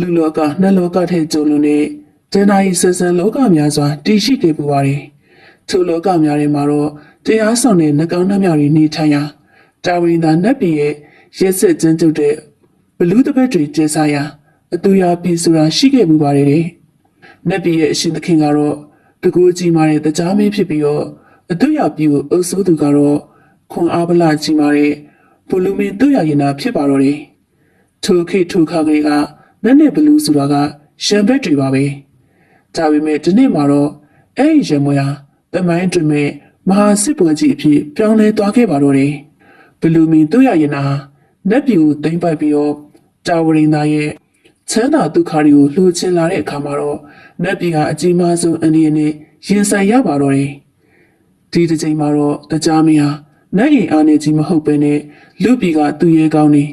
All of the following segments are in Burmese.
လူလောကနှလောကထဲကျုံလို့နေဇန်နာယီဆဆန်လောကများစွာတည်ရှိခဲ့ပူပါတယ်ထိုလောကများထဲမှာတော့တရားဆောင်တဲ့နှကောင်းနှမြတွေနေထိုင်ရာတာဝရင်သာနတ်ပြည်ရဲ့ရက်ဆက်ကျန်းကျုပ်တဲ့ဘလူးတစ်ပတ်တွေကျဲစားရာအတူရာပြည်ဆိုတာရှိခဲ့ပူပါတယ်တဲ့နတ်ပြည်ရဲ့အရှင်သခင်ကတော့တကူကြီးမာတဲ့တရားမင်းဖြစ်ပြီးတော့အတူရာပြည်ကိုအုပ်စိုးသူကတော့ခွန်အားဗလာကြီးမာတဲ့ဘလူမင်းတူရရင်နာဖြစ်ပါတော့တယ်ထိုခေတ်ထိုခါကလေးက နက်နဲ့ဘလူးဆိုတာကရှမ်ဘက်တွေပါပဲဒါပေမဲ့ဒီနေ့မှာတော့အဲ့ဒီရမွေဟာတမိုင်းတွင်မဲ့မဟာစစ်ပွဲကြီးအဖြစ်ပြောင်းလဲသွားခဲ့ပါတော့တယ်ဘလူးမင်းတို့ရရင်နာနက်ပြူကိုတိမ့်ပိုက်ပြီးတော့တာဝရင်သားရဲ့ချမ်းသာဒုက္ခတွေကိုလှူချင်လာတဲ့အခါမှာတော့နက်ပြည်ကအကြီးမားဆုံးအန္တရာယ်နဲ့ရင်ဆိုင်ရပါတော့တယ်ဒီတစ်ချိန်မှာတော့တရားမင်းဟာနတ်ရင်အားနေကြီးမဟုတ်ပဲနဲ့လူပြည်ကသူ့ရဲကောင်းနေ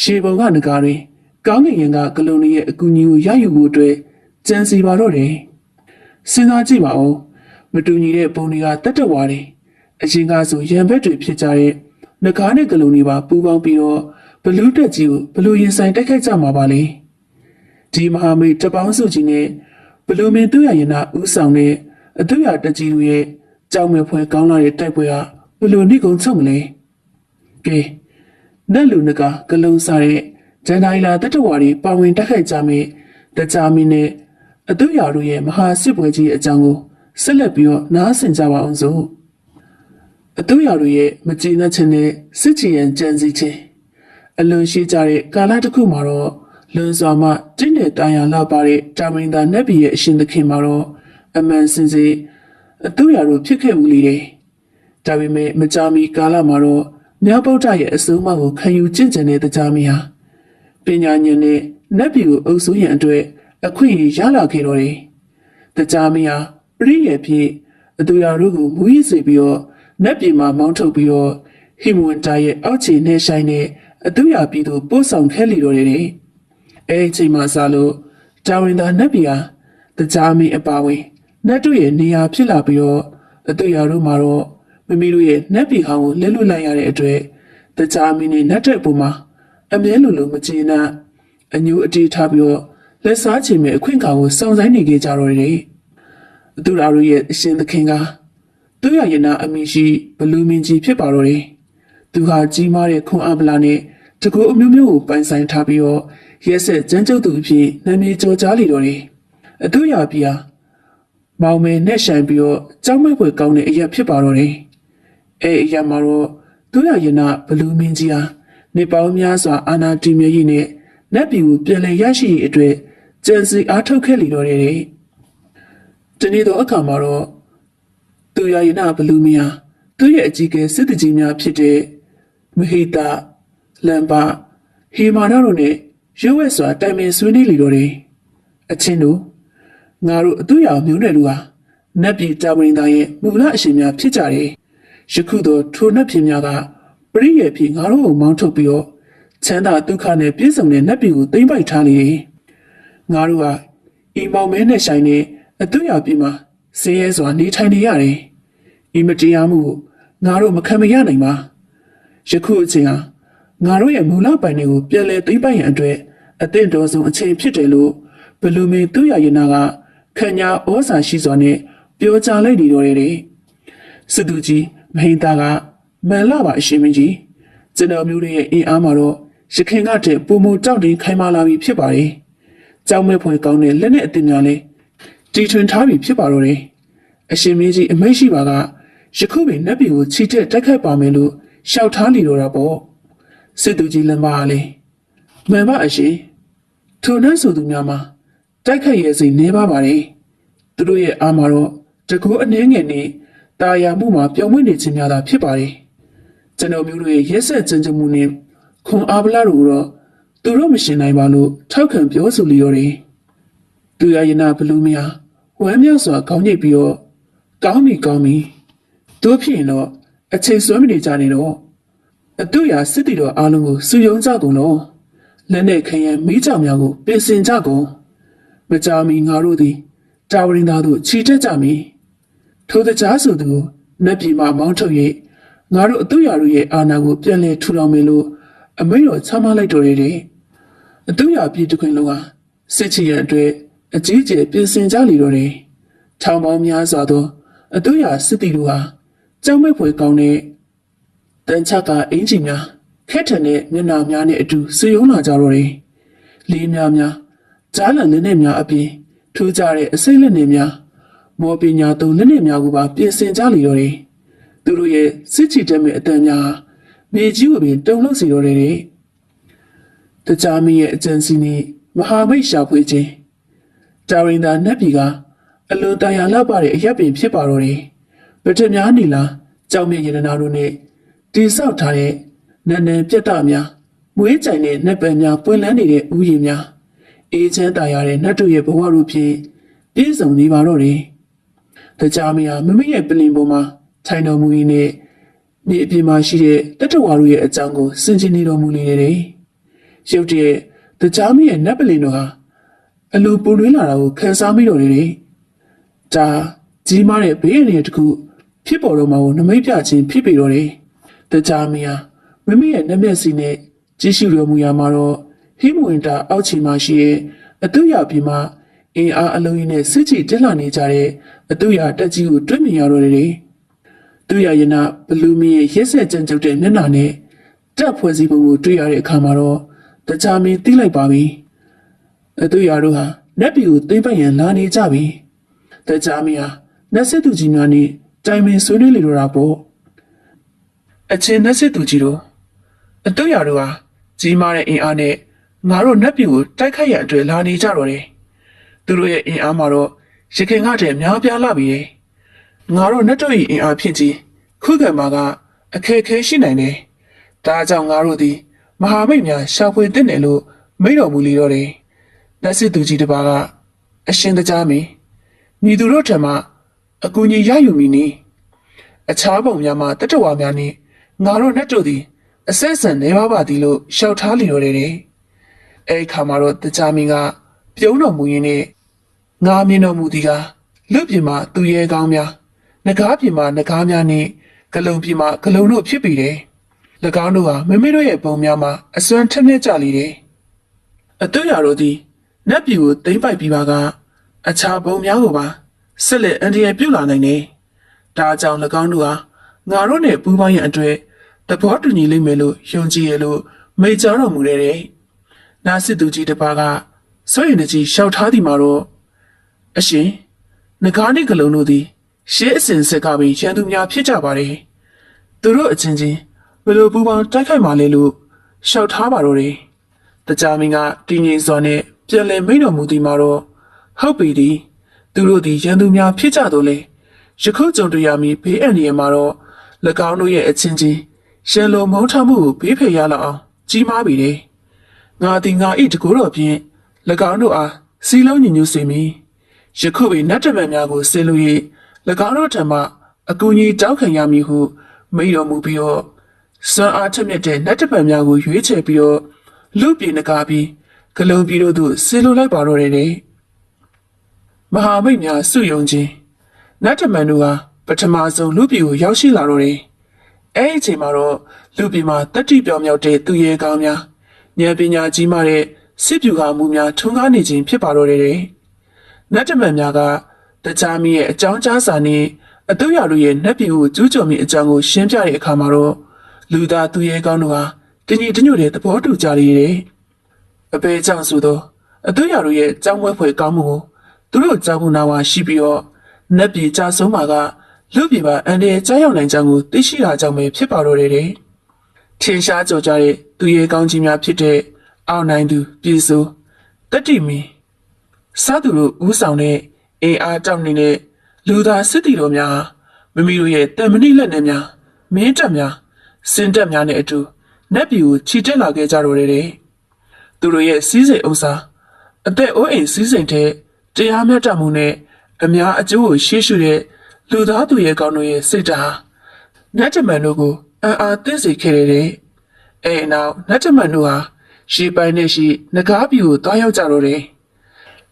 ရှေပုံကနဂါတွေ ကောင်းကင်ရင်ကဂလုံတွေရဲ့အကူအညီကိုရယူဖို့အတွက်ကြံစီပါတော့တယ်။စဉ်းစားကြည့်ပါဦးမတူညီတဲ့ပုံတွေကတတ်တဝါတွေအရင်ကဆိုရံဘက်တွေဖြစ်ကြတဲ့နဂါနဲ့ဂလုံတွေပါပူပေါင်းပြီးတော့ဘလူးတက်ကြီးကိုဘလူးရင်ဆိုင်တိုက်ခိုက်ကြမှာပါလေ။ဒီမဟာမိတ်တပေါင်းစုကြီးနဲ့ဘလူးမင်းသူရရင်နာဥဆောင်တဲ့အတူရတက်ကြီးတို့ရဲ့ကြောင်မဲ့ဖွဲကောင်းလာတဲ့တိုက်ပွဲဟာဘလူးနိကုံချုပ်မလဲ။ကဲနတ်လူနကဂလုံစားတဲ့ ဂျန်တိုင်းလာတတဝါတွေပါဝင်တက်ခိုက်ကြမယ်တကြမင်းနဲ့အတူရာတို့ရဲ့မဟာစစ်ပွဲကြီးအကြောင်းကိုဆက်လက်ပြီးတော့နားဆင်ကြပါအောင်စို့အတူရာတို့ရဲ့မကြည်နပ်ခြင်းနဲ့စစ်ချီရန်ကြံစည်ခြင်းအလွန်ရှိကြတဲ့ကာလတစ်ခုမှာတော့လွန်စွာမှတင့်တဲ့တာယာလာပါတဲ့တာမင်းသားနတ်ပြည်ရဲ့အရှင်သခင်မှာတော့အမှန်စင်စစ်အတူရာတို့ဖြစ်ခဲ့မှုလေးတွေဒါပေမဲ့မကြာမီကာလမှာတော့မြတ်ဗုဒ္ဓရဲ့အဆုံးအမကိုခံယူကျင့်ကြံတဲ့တရားမီဟာ ပညာဉာဏ်နဲ့နတ်ပြည်ကိုအုပ်စိုးရန်အတွက်အခွင့်အရေးရလာခဲ့တော့တယ်။တရားမီဟာပရိယေဖြစ်အတူရာတို့ကိုမူရစ်စေပြီးတော့နတ်ပြည်မှာမောင်းထုတ်ပြီးတော့ဟိမဝန်တာရဲ့အောက်ခြေနဲ့ဆိုင်တဲ့အတူရာပြည်သို့ပို့ဆောင်ခဲ့လေတော့တယ်တဲ့။အဲဒီအချိန်မှာစလို့တာဝန်သာနတ်ပြည်ဟာတရားမီအပါဝင်နတ်တို့ရဲ့နေရာဖြစ်လာပြီးတော့အတူရာတို့မှာတော့မမီတို့ရဲ့နတ်ပြည်ဟောင်းကိုလဲလွတ်လိုက်ရတဲ့အတွက်တခြားမင်းနဲ့နတ်တဲ့ပုံမှာ အမြဲလိုလိုမကျေနပ်အညူအတီးထားပြီးတော့လက်စားချင်မဲ့အခွင့်အခါကိုစောင့်ဆိုင်နေကြကြတော့တယ်။သူတို့ရဲ့အရှင်သခင်ကသူရရင်နာအမိရှိဘလူးမင်းကြီးဖြစ်ပါတော့တယ်။သူဟာကြီးမားတဲ့ခွန်အားဗလာနဲ့တကူအမျိုးမျိုးကိုပိုင်ဆိုင်ထားပြီးတော့ရက်ဆက်ကြမ်းကြုတ်သူအဖြစ်နာမည်ကျော်ကြားလေတော့တယ်။အတူရပြာမောင်မဲနဲ့ဆိုင်ပြီးတော့ကြောက်မဲ့ွယ်ကောင်းတဲ့အရာဖြစ်ပါတော့တယ်။အဲအရာမှာတော့သူရရင်နာဘလူးမင်းကြီးဟာ နေပေါင်းများစွာအာနာတီမြည်ရည်နဲ့နတ်ပြည်ကိုပြန်လည်ရရှိရေးအတွက်ကြံစီအားထုတ်ခဲ့လီတော့တယ်တဲ့။ဒီနေ့တော့အခါမှာတော့သူရရင်နာဘလူးမင်းဟာသူ့ရဲ့အကြီးကဲစစ်တကြီးများဖြစ်တဲ့မဟိတာလမ်ဘာဟီမာနာတို့နဲ့ရွဝဲစွာတိုင်ပင်ဆွေးနွေးလီတော့တယ်။အချင်းတို့ငါတို့အတူရအောင်မျိုးနယ်လူဟာနတ်ပြည်တာဝန်သားရဲ့မူလအရှင်များဖြစ်ကြတယ်။ယခုတော့ထိုနတ်ပြည်များက ပရိယေဖြစ်ငါတို့ကိုမောင်းထုတ်ပြီးတော့ချမ်းသာဒုက္ခနဲ့ပြည့်စုံတဲ့နတ်ပြည်ကိုသိမ့်ပိုက်ထားလေတယ်။ငါတို့ကဤမောင်မဲနဲ့ဆိုင်တဲ့အတူရပြည်မှာဆင်းရဲစွာနေထိုင်နေရတယ်။ဤမတရားမှုကိုငါတို့မခံမရနိုင်ပါ။ယခုအချိန်ဟာငါတို့ရဲ့မူလပိုင်တွေကိုပြန်လည်သိမ့်ပိုက်ရန်အတွက်အသင့်တော်ဆုံးအချိန်ဖြစ်တယ်လို့ဘလူမင်းသူရရင်နာကခညာဩဇာရှိစွာနဲ့ပြောကြားလိုက်နေတော်တယ်။စစ်သူကြီးမဟိန်တာက မန်လာပါအရှင်မင်းကြီးကျွန်တော်မျိုးတွေရဲ့အင်အားမှာတော့ရခင်ကတည်းပုံမတောက်တင်ခိုင်းမလာပြီဖြစ်ပါတယ်။ကြောင်မဲ့ဖွယ်ကောင်းတဲ့လက်နဲ့အတင်များလဲတီထွင်ထားပြီဖြစ်ပါတော့တယ်။အရှင်မင်းကြီးအမိတ်ရှိပါကယခုပင်နတ်ပြည်ကိုချီတက်တိုက်ခိုက်ပါမယ်လို့ရှောက်ထားနေတော့တာပေါ့။စစ်သူကြီးလမ်းပါလေ။မှန်ပါအရှင်ထိုနှံ့ဆိုသူများမှာတိုက်ခိုက်ရဲ့စိတ်နေပါပါတယ်။သူတို့ရဲ့အားမှာတော့တကူအနှဲငယ်နဲ့ตาယာမှုမှာပြောင်းမွေ့နေခြင်းများသာဖြစ်ပါတယ်။ ကျွန်တော်မျိုးတို့ရဲ့ရက်ဆက်ကြံကြမှုနဲ့ခွန်အားဗလာတို့တော့သူတို့မရှင်နိုင်ပါလို့ထောက်ခံပြောဆိုလျော်တယ်။သူရရင်နာဘလူးမယာဝမ်းမြောက်စွာကောင်းညိတ်ပြီးတော့ကောင်းပြီကောင်းပြီတို့ဖြစ်ရင်တော့အချိန်ဆွဲမနေကြနဲ့တော့အတူရစစ်တီတော်အားလုံးကိုစုယုံကြကုန်တော့လက်နဲ့ခရံမိကြောင်များကိုပြင်ဆင်ကြကုန်မကြမီငါတို့သည်တာဝရင်သားတို့ခြိတက်ကြမည်ထိုတကြားဆိုသူနတ်ပြည်မှာမောင်းထုတ်၍ ငါတို့အတူရတို့ရဲ့အာဏာကိုပြန်လည်ထူထောင်မယ်လို့အမိန့်တော်ချမှတ်လိုက်တော်ရတဲ့အတူရပြည်တစ်ခွင်လုံးဟာစစ်ချီရန်အတွက်အကြီးကျယ်ပြင်ဆင်ကြလေတော့တယ်။ထောင်ပေါင်းများစွာသောအတူရစစ်တီတို့ဟာကြောက်မဲ့ဖွယ်ကောင်းတဲ့တန်ချကအင်ဂျင်များခက်ထန်တဲ့မျက်နှာများနဲ့အတူဆွေယုံလာကြတော့တယ်။လေးများများကြားလန်လက်နဲ့များအပြင်ထူးကြတဲ့အစိမ့်လက်နဲ့များမော်ပညာသုံးလက်နဲ့များကိုပါပြင်ဆင်ကြလေတော့တယ်။ သူတို့ရဲ့စစ်ချီတက်မဲ့အတန်များဟာမြေကြီးကိုပင်တုံ့လောက်စီတော့တယ်တဲ့။တကြမီရဲ့အကြံစီနဲ့မဟာမိတ်ရှာဖွေခြင်းတာရင်သာနတ်ပြည်ကအလွန်တရာလောက်ပါတဲ့အရက်ပင်ဖြစ်ပါတော့တယ်။ဗထများနီလာကြောင်မြရတနာတို့နဲ့တိဆောက်ထားတဲ့နန်းနန်းပြတ်တများမွေးကြိုင်တဲ့နတ်ပံများပွင့်လန်းနေတဲ့ဥယျာဉ်များအေးချမ်းတာရတဲ့နတ်တို့ရဲ့ဘဝတို့ဖြင့်ပြည့်စုံနေပါတော့တယ်။တကြမီဟာမမရဲ့ပလင်ပေါ်မှာ ထိုင်တော်မူရင်းနဲ့မြေအပြင်မှာရှိတဲ့တတဝါတို့ရဲ့အကြောင်းကိုစင်ကျင်နေတော်မူနေတယ်။ရုတ်တရက်တကြားမီရဲ့နတ်ပလင်တို့ဟာအလိုပူလွေးလာတာကိုခံစားမိတော့တယ်လေ။ဒါကြီးမားတဲ့ဘေးအန္တရာယ်တစ်ခုဖြစ်ပေါ်တော့မှကိုနမိတ်ပြခြင်းဖြစ်ပေတော့တယ်။တကြားမီဟာမိမိရဲ့နမျက်စီနဲ့ကြည့်ရှုတော်မူရမှာတော့ဟိမဝင်တာအောက်ခြေမှာရှိတဲ့အတုရပြည်မှာအင်အားအလုံးကြီးနဲ့စစ်ချီတက်လာနေကြတဲ့အတုရတက်ကြီးကိုတွေ့မြင်ရတော့တယ်လေ။ သူရရနာဘလူးမီရဲ့ရက်ဆက်ကြံကြုတ်တဲ့မျက်နှာနဲ့တက်ဖွဲ့စည်းပုံကိုတွေ့ရတဲ့အခါမှာတော့တခြားမင်းသိလိုက်ပါပြီအသူရတို့ဟာနတ်ပြည်ကိုသိမ့်ပတ်ရန်လာနေကြပြီတခြားမင်းဟာနတ်စစ်သူကြီးများနဲ့တိုင်ပင်ဆွေးနွေးလေတော့တာပေါ့အချင်းနတ်စစ်သူကြီးတို့အတူရတို့ဟာကြီးမားတဲ့အင်အားနဲ့ငါတို့နတ်ပြည်ကိုတိုက်ခိုက်ရန်အတွက်လာနေကြတော့တယ်သူတို့ရဲ့အင်အားမှာတော့ရခင်ကတည်းကများပြားလာပြီလေ ငါတို့နတ်တို့၏အင်အားဖြင့်ကြီးခုခံမှာကအခက်အခဲရှိနိုင်တယ်။ဒါကြောင့်ငါတို့သည်မဟာမိတ်များရှာဖွေတဲ့တယ်လို့မိန့်တော်မူလေတော့တယ်။လက်စစ်သူကြီးတစ်ပါးကအရှင်တကြားမင်းညီသူတို့ထံမှအကူအညီရယူမိနီအခြားပုံများမှာတတဝါများနှင့်ငါတို့နတ်တို့သည်အဆက်ဆံနေပါပါသည်လို့ရှောက်ထားလေတော့တယ်တဲ့။အဲဒီခါမှာတော့တကြားမင်းကပြုံးတော်မူရင်းနဲ့ငါမြင်တော်မူသည်ကလွတ်ပြင်မှာသူရဲကောင်းများ ငကားပြင်မှာငကားများနှင့်ဂလုံပြင်မှာဂလုံတို့ဖြစ်ပေတယ်။၎င်းတို့ဟာမိမိတို့ရဲ့ပုံများမှာအစွမ်းထက်မြက်ကြလေတယ်။အတူရတို့သည်နတ်ပြည်ကိုသိမ့်ပိုက်ပြီးပါကအခြားပုံများကိုပါဆက်လက်အန်ဒီရပြုတ်လာနိုင်တယ်။ဒါကြောင့်၎င်းတို့ဟာငါတို့နဲ့ပူးပေါင်းရန်အတွက်သဘောတူညီလိမ့်မယ်လို့ယုံကြည်ရလို့မိတ်ကြားတော်မူရတဲ့။နာစစ်သူကြီးတစ်ပါးကဆွေရင်ကြီးရှောက်ထားသည်မှာတော့အရှင်ငကားနှင့်ကလုံးတို့သည် ရှေးအစဉ်ဆက်ကပင်ရန်သူများဖြစ်ကြပါတယ်။သူတို့အချင်းချင်းဘယ်လိုပူပေါင်းတိုက်ခိုက်မှလဲလို့ရှောက်ထားပါတော့တယ်။တကြမင်းကတင်းငိမ့်စွာနဲ့ပြန်လည်မိန့်တော်မူသည်မှာတော့ဟုတ်ပြီဒီသူတို့သည်ရန်သူများဖြစ်ကြတော့လေယခုကြုံတွေ့ရမည်ဘေးအန္တရာယ်မှာတော့၎င်းတို့ရဲ့အချင်းချင်းရှန်လိုမုန်းထမှုကိုဘေးဖယ်ရလောက်အောင်ကြီးမားပြီတယ်။ငါသည်ငါ၏တကူတော်ဖြင့်၎င်းတို့အားစီလုံးညီညွတ်စေမည်။ယခုပင်နတ်တမန်များကိုဆင်လို့၍၎ င်းတို့ထံမှအကူအညီတောင်းခံရမည်ဟုမိန့်တော်မူပြီးတော့စွမ်းအားထက်မြက်တဲ့နတ်တမန်များကိုရွေးချယ်ပြီးတော့လူပြေနဂါပြီးဂလုံးပြီးတို့သို့ဆင်လို့လိုက်ပါတော့တယ်တဲ့မဟာမိတ်များစုယုံခြင်းနတ်တမန်တို့ဟာပထမဆုံးလူပြေကိုရောက်ရှိလာတော့တယ်အဲ့ဒီအချိန်မှာတော့လူပြေမှာတတိပြောင်မြောက်တဲ့သူရဲကောင်းများဉာဏ်ပညာကြီးမားတဲ့စစ်ပြူကားမှုများထွန်းကားနေခြင်းဖြစ်ပါတော့တယ်တဲ့နတ်တမန်များက တခြားမီးရဲ့အကြောင်းကြားစာနဲ့အတူရတို့ရဲ့နတ်ပြည်ကိုကျူးကျော်မိအကြောင်းကိုရှင်းပြတဲ့အခါမှာတော့လူသားသူရဲကောင်းတို့ဟာတညီတညွတ်တဲ့သဘောတူကြလေတယ်။အပေကြောင့်ဆိုတော့အတူရတို့ရဲ့ကြောင်းပွဲဖွယ်ကောင်းမှုကိုသူတို့ကြောင်းမှုနာဝါရှိပြီးတော့နတ်ပြည်ကြဆုံးမှာကလူပြည်ပါအန်တဲ့ကြားရောက်နိုင်ကြောင်းကိုသိရှိတာကြောင့်ပဲဖြစ်ပါတော့တယ်တဲ့။ထင်ရှားကြော်ကြတဲ့သူရဲကောင်းကြီးများဖြစ်တဲ့အောင်နိုင်သူပြည်စုတတိမီစားသူတို့ဦးဆောင်တဲ့ အင်အားတောက်နေတဲ့လူသားစစ်တီတော်များမိမိတို့ရဲ့တမဏိလက်နက်များမင်းတပ်များစင်တပ်များနဲ့အတူနတ်ပြည်ကိုခြိတက်လာခဲ့ကြတော့တယ်တဲ့သူတို့ရဲ့စီးစိမ်ဥစ္စာအသက်အိုးအိမ်စီးစိမ်တဲ့တရားမျှတမှုနဲ့အများအကျိုးကိုရှေ့ရှုတဲ့လူသားသူရဲ့ကောင်းတို့ရဲ့စိတ်ဓာတ်နတ်တမန်တို့ကိုအံ့အားသင့်စေခဲ့တဲ့အဲနောက်နတ်တမန်တို့ဟာရှေးပိုင်းနဲ့ရှိငကားပြည်ကိုတွားရောက်ကြတော့တယ်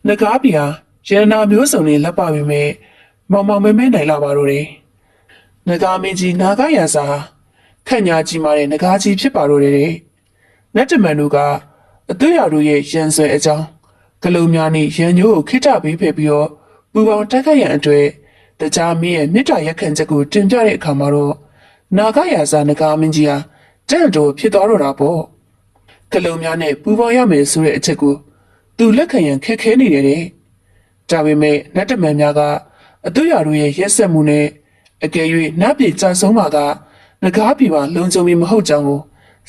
နဂါးပြာ ရတနာမျိုးစုံနဲ့လက်ပါပေမဲ့မောင်မောင်မဲမဲနိုင်လာပါတော့တယ်။နဂါးမင်းကြီးနာဂရစာခန့်ညာကြီးမာတဲ့နဂါးကြီးဖြစ်ပါတော့တယ်တဲ့။နတ်တမန်တို့ကအသွေးရတို့ရဲ့ရန်ဆွဲအကြောင်းကလုံများနှင့်ရန်ညိုးကိုခိတပေးဖယ်ပြီးတော့ပူပေါင်းတိုက်ခိုက်ရန်အတွက်တကြားမင်းရဲ့မြစ်တာရက်ခံချက်ကိုတင်ပြတဲ့အခါမှာတော့နာဂရာဇာနဂါမင်းကြီးဟာတန့်တော်ဖြစ်သွားတော့တာပေါ့ကလုံများနဲ့ပူပေါင်းရမယ်ဆိုတဲ့အချက်ကိုသူလက်ခံရန်ခက်ခဲနေတယ်တဲ့ ဒါပေမဲ့နတ်တမန်များကအတူရတို့ရဲ့ရက်ဆက်မှုနဲ့အကယ်၍နတ်ပြည်ကြာဆုံးမှာကငကားပြည်ပါလုံခြုံပြီးမဟုတ်ကြောင်းကို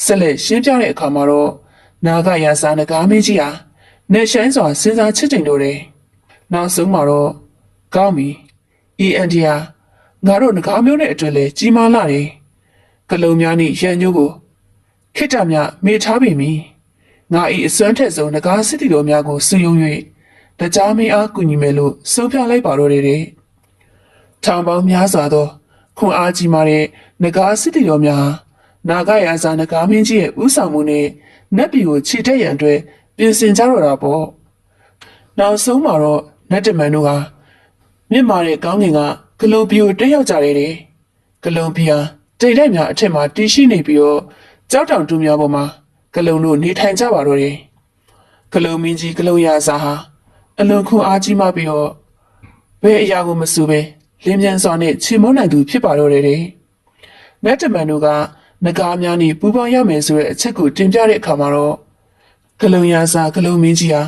ဆက်လက်ရှင်းပြတဲ့အခါမှာတော့နာဂရာဇာနဂါမင်းကြီးဟာနေဆိုင်စွာစဉ်းစားချစ်တင်တော့တယ်နောက်ဆုံးမှာတော့ကောင်းပြီ END ဟာငါတို့ငကားမျိုးနဲ့အတွက်လဲကြီးမားလာတယ်ကလုံများနဲ့ရန်ညိုးကိုခိတ္တမြမေထားပြီမီငါဤအစွမ်းထက်ဆုံးငကားစစ်တီတော်များကိုစုယုံ၍ တကြားမင်းအားကူညီမယ်လို့ဆုံးဖြတ်လိုက်ပါတော့တယ်တဲ့ထောင်ပေါင်းများစွာသောခွန်အားကြီးမားတဲ့ငကားစစ်တီတော်များဟာနာဂရာဇာငကားမင်းကြီးရဲ့ဥဆောင်မှုနဲ့နတ်ပြည်ကိုခြေတက်ရန်အတွက်ပြင်ဆင်ကြတော့တာပေါ့နောက်ဆုံးမှာတော့နတ်တမန်တို့ဟာမြင့်မာတဲ့ကောင်းကင်ကဂလုံပီကိုတက်ရောက်ကြတယ်တဲ့ဂလုံပီဟာတိတ်တိုက်များအထက်မှာတည်ရှိနေပြီးတော့ကြောက်တောင်တူများပေါ်မှာဂလုံတို့နေထိုင်ကြပါတော့တယ်ဂလုံမင်းကြီးဂလုံရစာဟာ အလွန်ခွန်အားကြီးမှပြီးတော့ဘယ်အရာကိုမစူပဲလင်းမြန်စွာနဲ့ချေမုန်းနိုင်သူဖြစ်ပါတော့တယ်တဲ့နတ်တမန်တို့ကငကားများနဲ့ပူပေါင်းရမယ်ဆိုတဲ့အချက်ကိုတင်ပြတဲ့အခါမှာတော့ဂလုံရစာဂလုံမင်းကြီးဟာ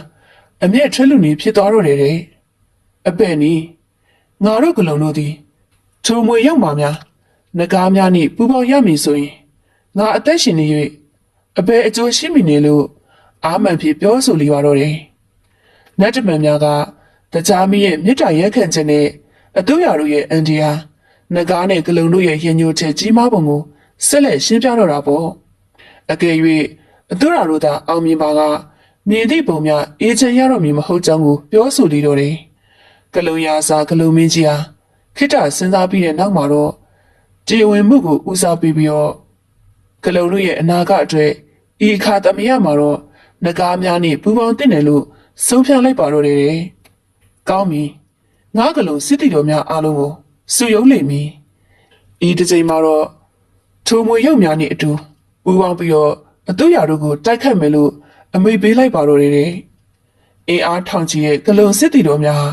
အမျက်ထွက်လူနေဖြစ်သွားတော့တယ်တဲ့အပဲ့နီးငါတို့ကလုံတို့သည်ထုံမွေရောက်မှာများငကားများနှင့်ပူပေါင်းရမည်ဆိုရင်ငါအသက်ရှင်နေ၍အဘယ်အကျိုးရှိမည်နေလို့အာမန်ဖြစ်ပြောဆိုလီပါတော့တယ်။ နတ်တမန်များကတကြားမီးရဲ့မြစ်တာရက်ခံခြင်းနဲ့အတူရတို့ရဲ့အန်ဒီယာငကားနဲ့ကလုံတို့ရဲ့ရင်ညိုချက်ကြီးမားပုံကိုဆက်လက်ရှင်းပြတော့တာပေါ့။အကယ်၍အတူရတို့သာအောင်မြင်ပါကမြင်သည့်ပုံများအေးချမ်းရတော့မည်မဟုတ်ကြောင်းကိုပြောဆိုလီတော့တယ်။ကလုံရာစာကလုံမင်းကြီးဟာခိတ္တစဉ်းစားပြီးတဲ့နောက်မှာတော့ကြေဝင်မှုကိုဦးစားပေးပြီးတော့ကလုံတို့ရဲ့အနာဂတ်အတွက်ဤအခါသမယမှာတော့ငကားများနဲ့ပူပေါင်းတင်တယ်လို့ ဆုံးဖြတ်လိုက်ပါတော့တယ်တဲ့။ကောင်းပြီ။ငါကလုံစစ်တီတော်များအားလုံးကိုစုယုံလိမ့်မည်။ဤတစ်ချိန်မှာတော့ထုံမွေရုပ်များနဲ့အတူပူပေါင်းပြီးတော့အတူရာတို့ကိုတိုက်ခတ်မယ်လို့အမိန့်ပေးလိုက်ပါတော့တယ်တဲ့။အင်အားထောင်ချီရဲ့ဂလုံစစ်တီတော်များဟာ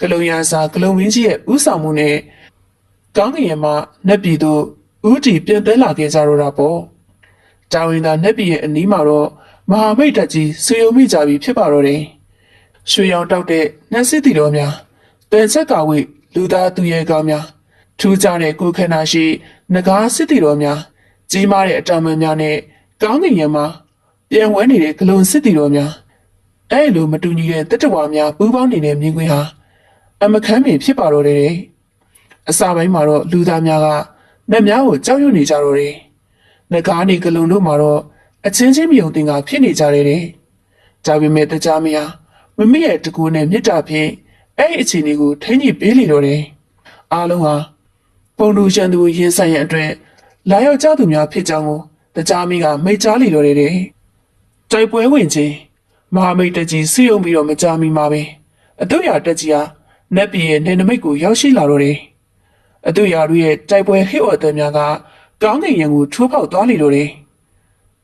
ဂလုံရစာဂလုံဝင်းကြီးရဲ့ဥဆောင်မှုနဲ့ကောင်းကင်ယံမှာနက်ပြည်သို့ဥတီပြန်သွဲလာခဲ့ကြတော့တာပေါ့။တာဝန်သာနက်ပြည်ရဲ့အနီးမှာတော့မဟာမိတ်တက်ကြီးဆွေယုံမိကြပြီဖြစ်ပါတော့တယ်။ ရွှေရောင်တောက်တဲ့နတ်စစ်တီတော်များတန်ချက်ကဝိလူသားသူရဲကောင်းများထူးခြားတဲ့ကိုယ်ခန္ဓာရှိငကားစစ်တီတော်များကြီးမားတဲ့အတမန်များနဲ့ကောင်းကင်ယံမှာပြန်ဝဲနေတဲ့ဂလုံစစ်တီတော်များအဲ့လိုမတူညီတဲ့တတဝါများပူးပေါင်းနေတဲ့မြင်ကွင်းဟာအမခမ်းပင်ဖြစ်ပါတော့တယ်။အစာပိုင်းမှာတော့လူသားများကနတ်များကိုကြောက်ရွံ့နေကြတော့တယ်။ငကားနေကလုံတို့မှာတော့အချင်းချင်းမြုံတင်ကဖြစ်နေကြတယ်တဲ့။ဒါပေမဲ့တကြားမယား မမေရဲ့တကူနဲ့မြစ်တာဖြင့်အဲ့ဒီအခြေအနေကိုထိန်းညှိပေးလေတော့တယ်။အားလုံးဟာပုံတူရှန်သူကိုရင်ဆိုင်ရန်အတွက်လာရောက်ကြသူများဖြစ်ကြောင်းကိုတကြားမီးကမိတ်ကြားလေတော့တယ်တဲ့။တိုက်ပွဲဝင်ခြင်းမဟာမိတ်တက်ကြီးစီယုံပြီးတော့မကြမီမှာပဲအတူရတက်ကြီးဟာနက်ပြည်ရဲ့နေနမိတ်ကိုရောက်ရှိလာတော့တယ်အတူရတို့ရဲ့တိုက်ပွဲဟစ်အော်တဲ့များကကောင်းကင်ရံကိုထိုးပေါက်သွားလေတော့တယ်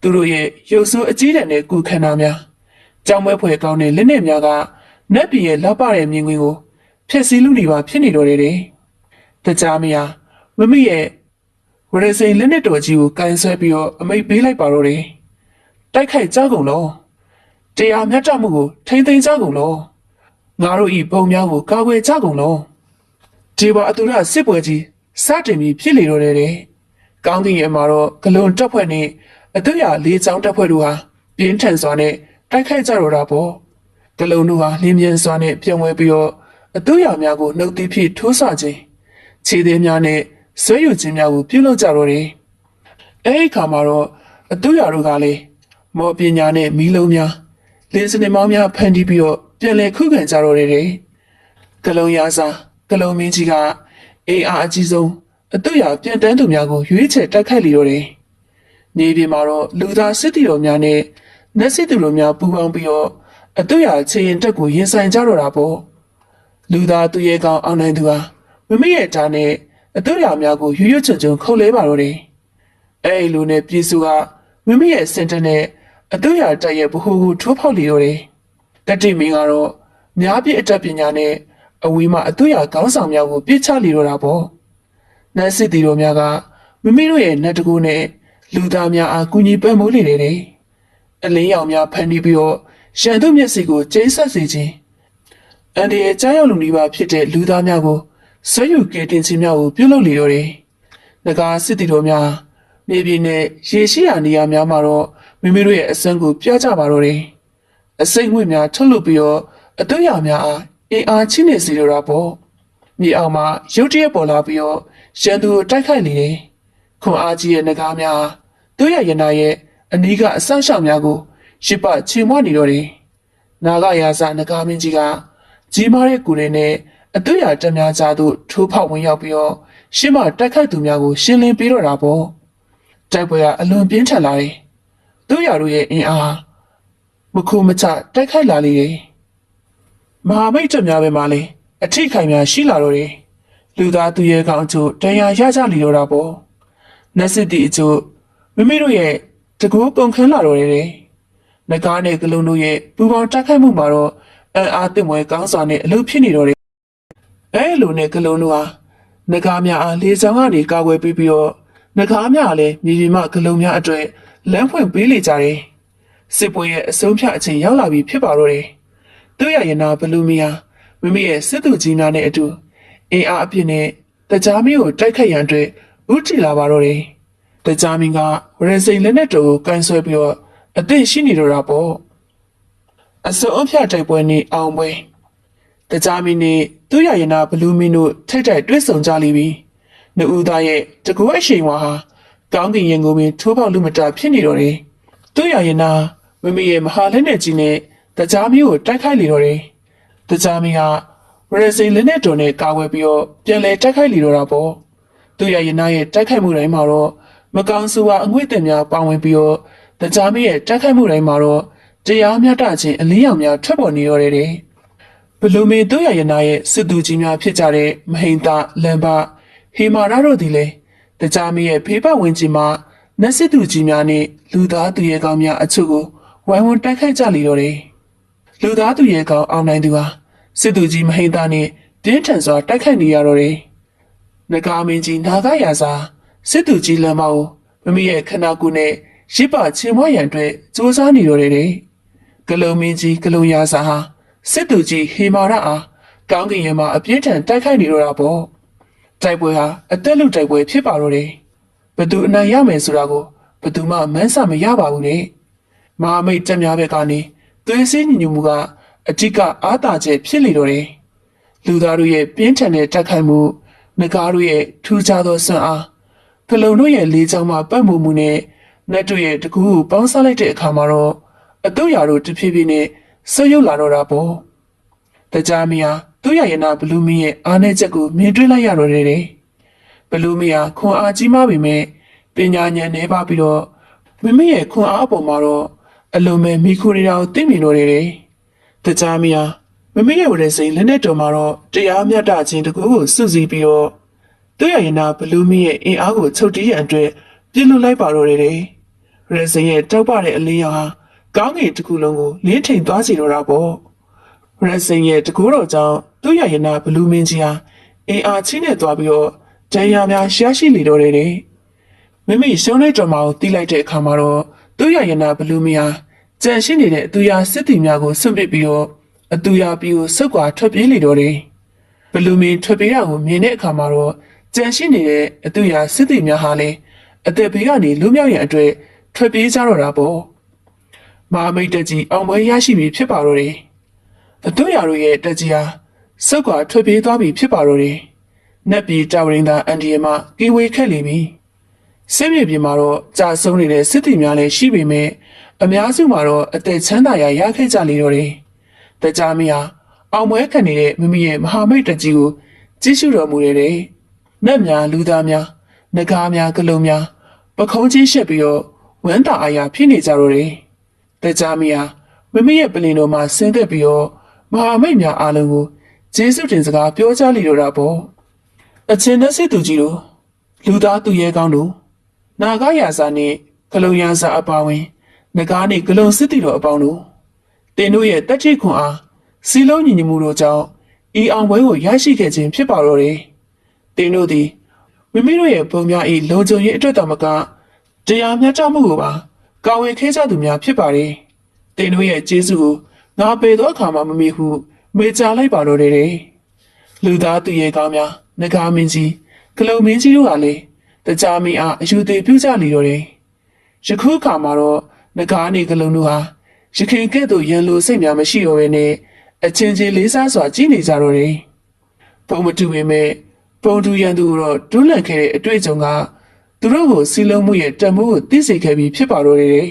သူတို့ရဲ့ရုပ်ဆိုးအကြီးတန်းတဲ့ကုခန္ဓာများ ကြောင်ပွဲဖွယ်ကောင်းတဲ့လက်နက်များကနက်ပြည်ရဲ့လောက်ပတဲ့မြင်ကွင်းကိုဖျက်ဆီးလူနေပါဖြစ်နေတော့တယ်တဲ့တကြားမယားမမရဲ့ဝရစိန်လက်နက်တော်ကြီးကိုကန်ဆွဲပြီးတော့အမိတ်ပေးလိုက်ပါတော့တယ်တိုက်ခိုက်ကြကုန်လောတရားမျှတမှုကိုထိမ့်သိမ်းကြကုန်လောငါတို့ဤဘုံများကိုကာကွယ်ကြကုန်လောဒီပါအတူရစစ်ပွဲကြီးစတင်ပြီးဖြစ်လေတော့တယ်တဲ့ကောင်းကင်ရဲ့မှာတော့ဂလွန်တက်ဖွဲ့နဲ့အတူရလေးချောင်းတက်ဖွဲ့တို့ဟာပြင်းထန်စွာနဲ့ တိုက်ခိုက်ကြတော့တာပေါ့ဂလုံတို့ဟာလင်းမြန်စွာနဲ့ပြန်ဝဲပြီးတော့အတူရများကိုနှုတ်သီးဖြစ်ထိုးဆခြင်းခြေသေးများနဲ့ဆွဲယူခြင်းများကိုပြုလုပ်ကြတော့တယ်အဲ့ဒီခါမှာတော့အတူရတို့ကလည်းမော်ပညာနဲ့မီးလုံးများလင်းစနေမောင်းများဖန်တီးပြီးတော့ပြန်လည်ခုခံကြတော့တယ်တဲ့ကလုံရာစာကလုံမင်းကြီးကအေးအားအကြီးဆုံးအတူရပြန်တန်းသူများကိုရွေးချယ်တိုက်ခိုက်လေတော့တယ်နေပြည်မှာတော့လူသားစစ်တီတော်များနဲ့ နတ်စစ်သူတော်များပူးပေါင်းပြီးတော့အတူရခြေရင်တက်ကိုရင်ဆိုင်ကြတော့တာပေါ့လူသားသူရဲ့ကောင်အောင်နိုင်သူဟာမမေရဲ့ဓာတ်နဲ့အတူရများကိုရွရွချွန်ချွန်ခုတ်လဲပါတော့တယ်အဲ့ဒီလိုနဲ့ပြည်စုကမိမိရဲ့စင်တာနဲ့အတူရတက်ရဲ့ဘ ਹੁ ကိုထိုးဖောက်လေတော့တယ်တတိမင်းကတော့များပြည့်အတတ်ပညာနဲ့အဝေးမှာအသွရခေါင်းဆောင်များကိုပြစ်ချလီတော့တာပေါ့နတ်စစ်တီတော်များကမိမိတို့ရဲ့နတ်တကူနဲ့လူသားများအားကူညီပံ့ပိုးနေတယ်တဲ့ အလင်းရောင်များဖန်တီးပြီးတော့ရှန်သူမျက်စိကိုကျိန်းဆက်စေခြင်းအန်ဒီရဲ့ကြားရောက်လူနေပါဖြစ်တဲ့လူသားများကိုဆွဲယူကယ်တင်ခြင်းများကိုပြုလုပ်လေတော့တယ်။ငကားစစ်တီတော်များနေပြည်နဲ့ရေရှိရာနေရာများမှာတော့မိမိတို့ရဲ့အစမ်းကိုပြကြပါတော့တယ်။အစိတ်ငွေ့များထုတ်လုပ်ပြီးတော့အသွရများအားအင်အားချင်းနေစေလိုတာပေါ့။မြေအောင်မှာရုတ်တရက်ပေါ်လာပြီးတော့ရှန်သူကိုတိုက်ခိုက်နေတယ်။ခွန်အားကြီးရဲ့ငကားများသူရရနာရဲ့ အနီးကအဆန့်ရှောင်များကိုရှစ်ပချေမွနေတော့တယ်။နာဂရာဇနဂါမင်းကြီးကကြီးမားတဲ့ကိုယ်ရည်နဲ့အသွရတက်များကြားသို့ထိုးဖောက်ဝင်ရောက်ပြီးတော့ရှင်းမတက်ခိုက်သူများကိုရှင်းလင်းပေးတော့တာပေါ့။တိုက်ပွဲကအလွန်ပြင်းထန်လာတယ်။သူရတို့ရဲ့အင်အားမခုမချတိုက်ခိုက်လာလေတယ်။မဟာမိတ်တက်များပဲမလေးအထိခိုင်များရှိလာတော့တယ်။လူသားသူရဲ့ကောင်အချို့တရားရကြလီတော့တာပေါ့။နတ်စစ်တီအချို့မိမိတို့ရဲ့ တကူပုံခန်းလာတော့တယ်။နဂါးနဲ့ကလုံးတို့ရဲ့ပူပေါင်းတိုက်ခိုက်မှုမှာတော့အန်အားတင်မွဲကောင်းစွာနဲ့အလုပ်ဖြစ်နေတော့တယ်။အဲလိုနဲ့ကလုံးတို့ဟာနဂါးများအားလေဆောင်ကနေကာကွယ်ပေးပြီးတော့နဂါးများလည်းမြေပြင်မှကလုံးများအတွက်လမ်းဖွင့်ပေးလေကြတယ်။စစ်ပွဲရဲ့အဆုံးဖြတ်အချိန်ရောက်လာပြီဖြစ်ပါတော့တယ်။သူရရင်နာဘလူမီယာမိမိရဲ့စစ်သူကြီးများနဲ့အတူအင်အားအပြည့်နဲ့တကြားမီးကိုတိုက်ခတ်ရန်အတွက်ဥတီလာပါတော့တယ်။ တကြမင်းကဝရစိန်လက်နဲ့တူကိုကန်ဆွဲပြီးတော့အသင့်ရှိနေတော့တာပေါ့အစုံအဖြတ်တိုက်ပွဲနေအောင်ပွဲတကြမင်းနဲ့သူရရင်နာဘလူးမင်းတို့ထိတ်တိုက်တွေ့ဆုံကြလိမ့်ပြီနှူဦးသားရဲ့တကူအရှိန်ဝါဟာကောင်းကင်ရင်ကိုပင်ထိုးပေါက်လူမတာဖြစ်နေတော့တယ်သူရရင်နာမမေရဲ့မဟာလက်နဲ့ကြီးနဲ့တကြမင်းကိုတိုက်ခိုက်လေတော့တယ်တကြမင်းကဝရစိန်လက်နဲ့တူနဲ့ကာဝယ်ပြီးတော့ပြန်လဲတိုက်ခိုက်လေတော့တာပေါ့သူရရင်နာရဲ့တိုက်ခိုက်မှုတိုင်းမှာတော့ မကောင်းဆိုးဝါအငွေ့တင်များပါဝင်ပြီးတော့တကြားမရဲ့တိုက်ခိုက်မှုတိုင်းမှာတော့တရားမျှတခြင်းအလင်းရောင်များထွက်ပေါ်နေရတဲ့တဲ့ဘလူမေသူရရင်နာရဲ့စစ်သူကြီးများဖြစ်ကြတဲ့မဟိန်တာလမ်ဘာဟေမာရတို့ဒီလေတကြားမရဲ့ဖေးပတ်ဝင်ကြီးမှာနတ်စစ်သူကြီးများနဲ့လူသားသူရဲကောင်းများအချို့ကိုဝိုင်းဝန်းတိုက်ခိုက်ကြလေတော့တယ်လူသားသူရဲကောင်းအောင်နိုင်သူဟာစစ်သူကြီးမဟိန်တာနဲ့တင်းထန်စွာတိုက်ခိုက်နေရတော့တယ်နဂါမင်းကြီးနာဂရာစာ စစ်သူကြီးလမ်းမကိုမမီရဲ့ခန္ဓာကိုယ်နဲ့ရစ်ပချင်မွားရန်အတွက်စူးစမ်းနေတော့တယ်တဲ့ဂလုံမင်းကြီးဂလုံရာစာဟာစစ်သူကြီးဟေမာရအားကောင်းကင်ရမှာအပြင်းထန်တိုက်ခိုက်နေတော့တာပေါ့တိုက်ပွဲဟာအသက်လူတိုက်ပွဲဖြစ်ပါတော့တယ်ဘသူအနိုင်ရမယ်ဆိုတာကိုဘသူမှမန်းဆမရပါဘူးနဲ့မဟာမိတ်တက်များဘက်ကနေသွေးစည်းညီညွတ်မှုကအจิကအားတာချက်ဖြစ်လေတော့တယ်လူသားတို့ရဲ့ပြင်းထန်တဲ့တိုက်ခိုက်မှုငကားတို့ရဲ့ထူးခြားသောစွမ်းအား ကလုံတို့ရဲ့လေးချောင်းမှာပတ်မှုမှုနဲ့နတ်တို့ရဲ့တကူကိုပေါင်းစားလိုက်တဲ့အခါမှာတော့အတုရာတို့တဖြည်းဖြည်းနဲ့ဆွတ်ယုတ်လာတော့တာပေါ့တကြားမီယာသူရရင်နာဘလူးမီရဲ့အားနည်းချက်ကိုမြင်တွေ့လိုက်ရတော့တယ်တဲ့ဘလူးမီယာခွန်အားကြီးမားပေမဲ့ပညာဉာဏ်နှဲပါပြီးတော့မိမိရဲ့ခွန်အားအပေါ်မှာတော့အလုံးမဲ့မိခိုနေတာကိုသိမြင်တော့တယ်တဲ့တကြားမီယာမမေရဲ့ဝရစိန်လက်နဲ့တော်မှာတော့တရားမျှတခြင်းတကူကိုစုစည်းပြီးတော့ သူရရင်နာဘလူးမီရဲ့အင်အားကိုချုပ်တီးရန်အတွက်ပြစ်လွတ်လိုက်ပါတော့တယ်တဲ့ရစိန်ရဲ့တောက်ပတဲ့အလင်းရောင်ဟာကောင်းကင်တစ်ခုလုံးကိုလင်းထိန်သွားစီတော့တာပေါ့ရစိန်ရဲ့တကူတော်ကြောင့်သူရရင်နာဘလူးမင်းကြီးဟာအင်အားချင်းနဲ့သွားပြီးတော့တရားများရှားရှိလေတော့တယ်တဲ့မိမိရှုံးတဲ့တော်မှာကိုတီးလိုက်တဲ့အခါမှာတော့သူရရင်နာဘလူးမီယာကြံရှိနေတဲ့အသူရစစ်တီများကိုဆွန့်ပစ်ပြီးတော့အသူရပြီးကိုဆုတ်ကွာထွက်ပြေးလေတော့တယ်ဘလူးမီထွက်ပြေးတာကိုမြင်တဲ့အခါမှာတော့ ကြံရှိနေတဲ့အသူရစစ်တီများဟာလည်းအသက်ဘေးကနေလွတ်မြောက်ရန်အတွက်ထွက်ပြေးကြတော့တာပေါ့မဟာမိတ်တက်ကြီးအောင်ပွဲရရှိပြီဖြစ်ပါတော့တယ်အသူရတို့ရဲ့တက်ကြီးဟာဆုတ်ကွာထွက်ပြေးသွားပြီဖြစ်ပါတော့တယ်နတ်ပြည်တာဝရင်သာအန်ဒီယမကီဝေခက်လေပြီစစ်မြေပြင်မှာတော့ကြာဆုံးနေတဲ့စစ်တီများလည်းရှိပေမဲ့အများစုမှာတော့အသက်ချမ်းသာရာရခဲ့ကြလေတော့တယ်။တကြားမီဟာအောင်ပွဲခံနေတဲ့မိမိရဲ့မဟာမိတ်တကြီးကိုကြည့်ရှုတော်မူတယ်တဲ့။ နတ်များလူသားများနဂါးများကလုံများပခုံးကြီးရှက်ပြီးတော့ဝမ်းသာအားရဖြစ်နေကြတော့တယ်။တကြားမီဟာမိမိရဲ့ပလင်တော်မှာဆင်းသက်ပြီးတော့မဟာမိတ်များအားလုံးကိုကျေးဇူးတင်စကားပြောကြားလေတော့တာပေါ့။အချင်းနဲ့စစ်သူကြီးတို့လူသားသူရဲကောင်းတို့နာဂရာဇာနဲ့ဂလုံရာဇာအပါဝင်ငကားနဲ့ဂလုံစစ်တီတော်အပေါင်းတို့တင်တို့ရဲ့တက်ချိခွန်အားစီလုံးညီညီမှုတို့ကြောင့်ဤအောင်ပွဲကိုရရှိခဲ့ခြင်းဖြစ်ပါတော့တယ်။ တင်တို့သည်မိမိတို့ရဲ့ဘုံများ၏လုံခြုံရေးအတွက်တော်မကတရားမျှတမှုကိုပါကာဝယ်ခဲကြသူများဖြစ်ပါတယ်။တင်တို့ရဲ့ကျေးဇူးကိုငါပေသောအခါမှမမီဟုမေ့ချလိုက်ပါတော့တယ်။လူသားသူရဲကောင်းများငကားမင်းကြီးဂလုံမင်းကြီးတို့ဟာလေတကြားမင်းအားအယူသေးပြုကြလေတော့တယ်ယခုအခါမှာတော့ငကားနေဂလုံတို့ဟာရခင်ကဲ့သို့ရန်လိုစိတ်များမရှိတော့ဘဲနဲ့အချင်းချင်းလေးစားစွာကြည်နေကြတော့တယ်ပုံမတူပေမဲ့ ပုံတူရန်သူကိုတော့တွန်းလှန်ခဲ့တဲ့အတွေ့အကြုံကသူတို့ကိုစီလုံးမှုရဲ့တံမိုးကိုသိစေခဲ့ပြီးဖြစ်ပါတော့တယ်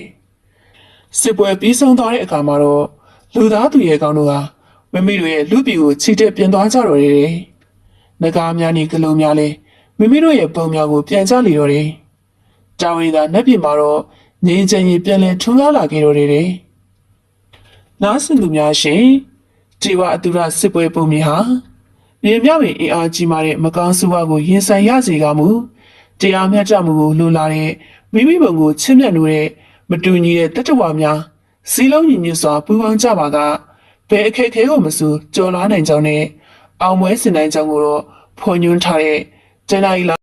စစ်ပွဲပြီးဆုံးသွားတဲ့အခါမှာတော့လူသားသူရဲ့ကောင်းတို့ဟာမမိတို့ရဲ့လူပြည်ကိုချီတက်ပြင်သွားကြတော့တယ်။နဂါများနေကလုံးများလဲမိမိတို့ရဲ့ပုံများကိုပြန်ကြလေတော့တယ်။တာဝန်သာနက်ပြင်မှာတော့ငြိမ်းချမ်းရေးပြန်လဲထွန်းကားလာခဲ့တော့တယ်။နားဆင်သူများရှင်ဒီဝအတူရစစ်ပွဲပုံမြင်ဟာ မြေမြောက်ရင်အင်အားကြီးမားတဲ့မကောင်းဆိုးဝါးကိုရင်ဆိုင်ရစေကမူတရားမျှတမှုကိုလိုလားတဲ့မိမိဘုံကိုချစ်မြတ်လို့တဲ့မတူညီတဲ့တတ္တဝါများစီလုံးညီညွတ်စွာပူးပေါင်းကြပါကဘယ်အခက်အခဲကိုမဆိုကြော်လွားနိုင်ကြောင်းနဲ့အောင်ပွဲစင်နိုင်ကြောင်းကိုတော့ဖော်ညွှန်းထားတဲ့ကျန်နိုင်လာ